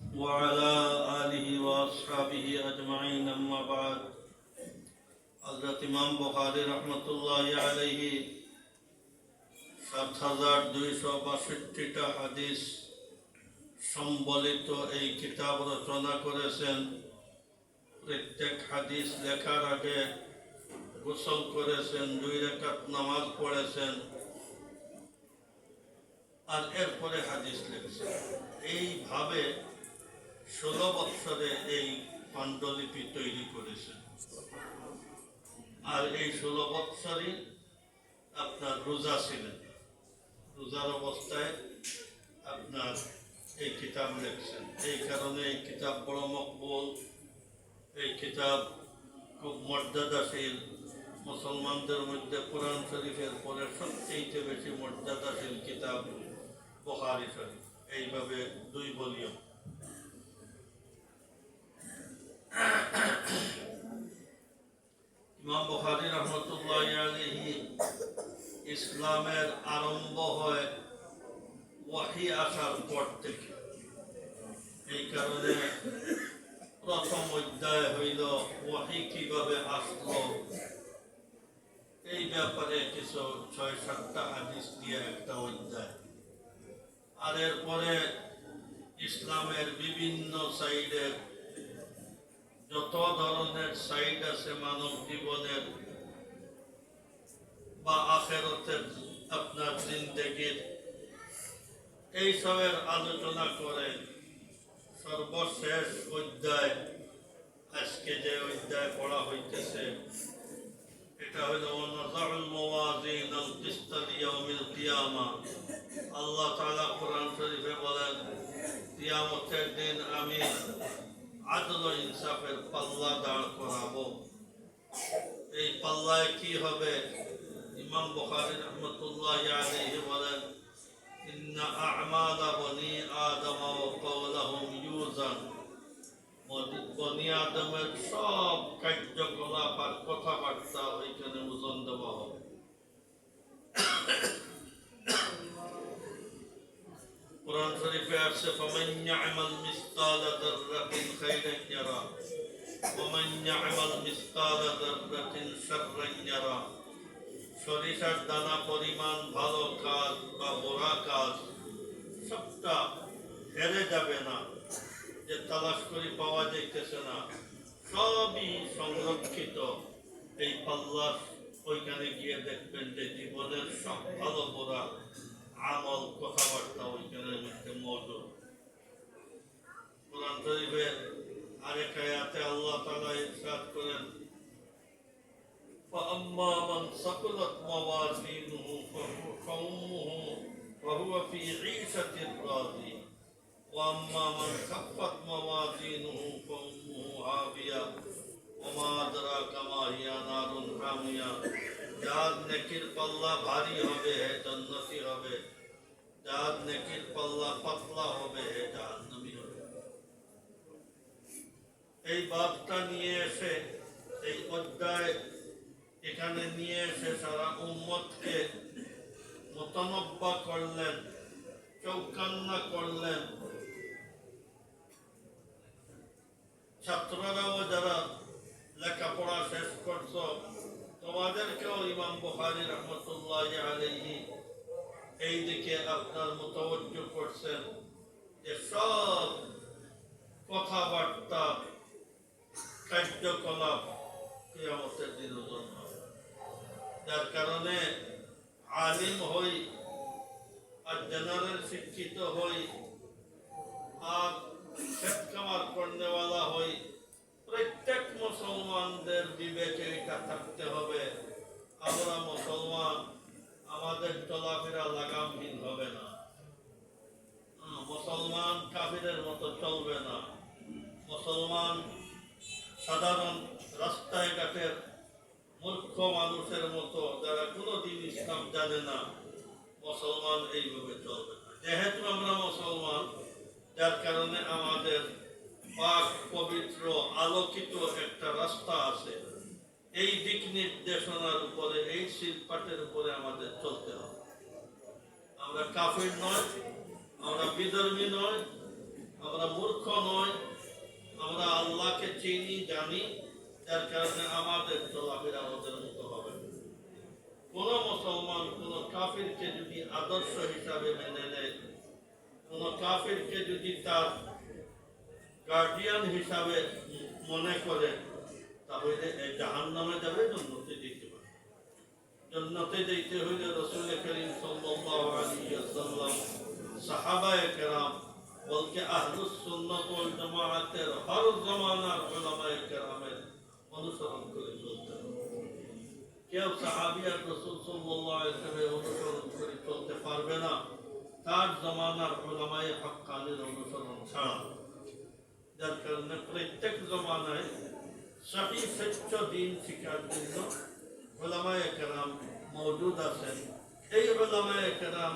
وعلى آله وأصحابه أجمعين أما بعد হজরত ইমাম বখারি রহমতুল্লাহ আলহি সাত হাজার দুইশো বাষট্টিটা হাদিস সম্বলিত এই কিতাব রচনা করেছেন প্রত্যেক হাদিস লেখার আগে গোসল করেছেন দুই রেখাত নামাজ পড়েছেন আর এরপরে হাদিস লিখছেন এইভাবে ষোলো বৎসরে এই পাণ্ডুলিপি তৈরি করেছেন আর এই ষোলো বৎসরই আপনার রোজা ছিলেন। রোজার অবস্থায় আপনার এই কিতাব লিখছেন। এই কারণে এই কিতাব বড় মকবুল, এই কিতাব খুব মর্যাদাশীল। মুসলমানদের মধ্যে কোরআন শরীফের পরে সবচেয়ে বেশি মর্যাদাশীল কিতাব বখারি শরীফ। এইভাবে দুই বলিও ইমাম বখারি রহমতুল্লাহ ইসলামের আরম্ভ হয় ওয়াহি আসার পর থেকে। এই কারণে প্রথম অধ্যায় হইল, ওয়াহি কীভাবে আসলো? ব্যাপারে কিছু ছয়, সাতটা হাদিস দিয়ে একটা অধ্যায়। আর এরপরে ইসলামের বিভিন্ন সাইডের যত ধরনের সাইড আছে মানব জীবনের বা আখেরতের আপনার জিন্দগির এইসবের আলোচনা করে সর্বশেষ অধ্যায়, আজকে যে অধ্যায় পড়া হইতেছে, এটা হইল আদল ইনসাফের পাল্লা দাঁড় করাবো। এই পাল্লায় কি হবে? ইমাম বুখারী রাহমাতুল্লাহ আলাইহি বলেন কার্যকলাপ আর কথাবার্তা ওইখানে ওজন দেওয়া হবে কোরআন আসছে ফামান ইয়ামাল মিসকাল যাররাতিন খাইরান ইয়ারা ওমান ইয়ামাল মিসকাল যাররাতিন শাররান ইয়ারা সরিষার দানা পরিমাণ ভালো কাজ বা বোরা কাজ, সবটা হেরে যাবে না। যে তালাশ করে পাওয়া যাইতেছে না, সবই সংরক্ষিত। এই পাল্লার ওইখানে গিয়ে দেখবেন যে জীবনের সব ভালো বোরা আমল, কথাবার্তা فأما من ثقلت موازينه فهو فأمه فهو في عيشة راضية وأما من خفت موازينه فأمه هاوية وما أدراك ما هي نار حامية যার নেকির পাল্লা ভারী হবে হে জান্নাতি হবে যার নেকির পাল্লা পাতলা হবে হে জাহান্নামী হবে এই বাদটা নিয়ে এসে এই অধ্যায় এখানে নিয়ে এসে সারা উম্মতকে মোতানব্বা করলেন, চৌকান্না করলেন। ছাত্ররাও যারা লেখাপড়া শেষ করছ তোমাদেরকেও ইমাম বুখারী রহমতুল্লাহ আলাইহি এই দিকে আপনার মোতাবজ্জ করছেন যে সব কথাবার্তা, কার্যকলাপ কিয়ামতের দিন ওজন হবে যার কারণে আলিম হই আর জেনারেল শিক্ষিত হই, আর খেত কামার করনেওয়ালা হই, প্রত্যেক মুসলমানদের বিবেকে এটা থাকতে হবে। আমরা মুসলমান, আমাদের চলাফেরা লাগামহীন হবে না। মুসলমান কাফিরের মতো চলবে না। মুসলমান সাধারণ রাস্তায় ঘাটের মূর্খ মানুষের মতো যারা কোনোদিন জানে না, মুসলমান এইভাবে চলবে না। যেহেতু আমরা মুসলমান, যার কারণে আমাদের পাক, পবিত্র, আলোকিত একটা রাস্তা আছে। এই দিক নির্দেশনার উপরে, এই শিল্পাটের উপরে আমাদের চলতে হবে। আমরা কাফির নয়, আমরা বিধর্মী নয়, আমরা মূর্খ নয়, আমরা আল্লাহকে চিনি, জানি, যার কারণে আমাদের মতো হবে কোন মুসলমান কোন কাফিরকে যদি আদর্শ হিসাবে মেনে নেয়, কোন কাফিরকে যদি তার গার্ডিয়ান হিসাবে মনে করে, তাহলে এই জাহান নামে যাবে, জন্নতে যেতে পারে। জন্নতে যেতে হইলে রসুল করিম ওয়াসাল্লাম সাহাবায়ে কেরাম, বলকে আহলুস সুন্নাত ওয়াল হর জামানার উলামায়ে কেরামের অনুসরণ করে কেউ সাহাবী আর রসুল সাল্লাল্লাহু অনুসরণ করে চলতে পারবে না, তার জমানার উলামায়ে হক্কানির অনুসরণ ছাড়া। যার কারণে প্রত্যেক জমানায় সহি সত্য দিন শিকার জন্য ওলামায় কেরাম মজুদ আছেন। এই ওলামায় কেরাম